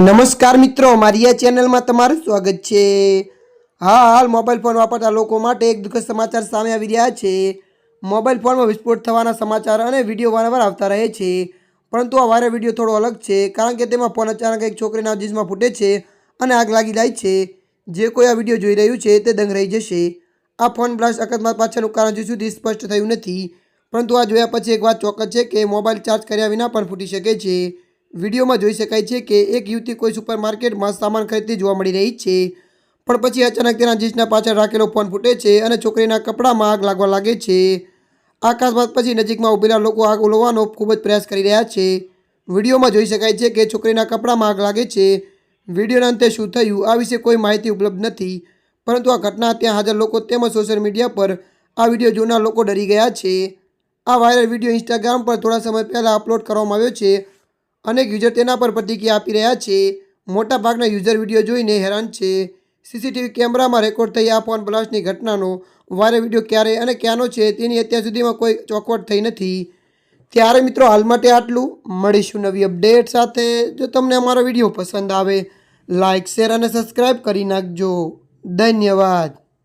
નમસ્કાર મિત્રો મારી આ ચેનલમાં તમારું સ્વાગત છે. હા, હાલ મોબાઈલ ફોન વાપરતા લોકો માટે એક દુઃખદ સમાચાર સામે આવી રહ્યા છે. મોબાઈલ ફોનમાં વિસ્ફોટ થવાના સમાચાર અને વીડિયો વારંવાર આવતા રહે છે. પરંતુ આ વાયરલ વીડિયો થોડો અલગ છે, કારણ કે તેમાં ફોન અચાનક એક છોકરીના જીજમાં ફૂટે છે અને આગ લાગી જાય છે. જે કોઈ આ વીડિયો જોઈ રહ્યું છે તે દંગ રહી જશે. આ ફોન બ્લાસ્ટ અકસ્માત પાછળનું કારણ હજુ સુધી સ્પષ્ટ થયું નથી. પરંતુ આ જોયા પછી એક વાત ચોક્કસ છે કે મોબાઈલ ચાર્જ કર્યા વિના પણ ફૂટી શકે છે. વિડીયોમાં જોઈ શકાય છે કે એક યુવતી કોઈ સુપર માર્કેટમાં સામાન ખરીદતી જોવા મળી રહી છે, પણ પછી અચાનક તેના જીન્સના પાછળ રાખેલો ફોન ફૂટે છે અને છોકરીના કપડામાં આગ લાગવા લાગે છે. આકાશવાદ પછી નજીકમાં ઊભેલા લોકો આગ ઓલવવાનો ખૂબ જ પ્રયાસ કરી રહ્યા છે. વિડીયોમાં જોઈ શકાય છે કે છોકરીના કપડામાં આગ લાગે છે. વિડીયોના અંતે શું થયું, આ વિશે કોઈ માહિતી ઉપલબ્ધ નથી, પરંતુ આ ઘટના ત્યાં હાજર લોકો તેમજ સોશિયલ મીડિયા પર આ વીડિયો જોનાર લોકો ડરી ગયા છે. આ વાયરલ વીડિયો ઇન્સ્ટાગ્રામ પર થોડા સમય પહેલાં અપલોડ કરવામાં આવ્યો છે. અનેક યુઝર તેના પર પ્રતિક્રિયા આપી રહ્યા છે. મોટાભાગના યુઝર વીડિયો જોઈને હેરાન છે. સીસીટીવી કેમેરામાં રેકોર્ડ થઈ આ ફોન બ્લાસ્ટની ઘટનાનો વાયરલ વીડિયો ક્યારે અને ક્યાંનો છે તેની અત્યાર સુધીમાં કોઈ ચોખવટ થઈ નથી. ત્યારે મિત્રો હાલ માટે આટલું. મળીશું નવી અપડેટ સાથે. જો તમને અમારો વીડિયો પસંદ આવે લાઇક શેર અને સબસ્ક્રાઈબ કરી નાખજો. ધન્યવાદ.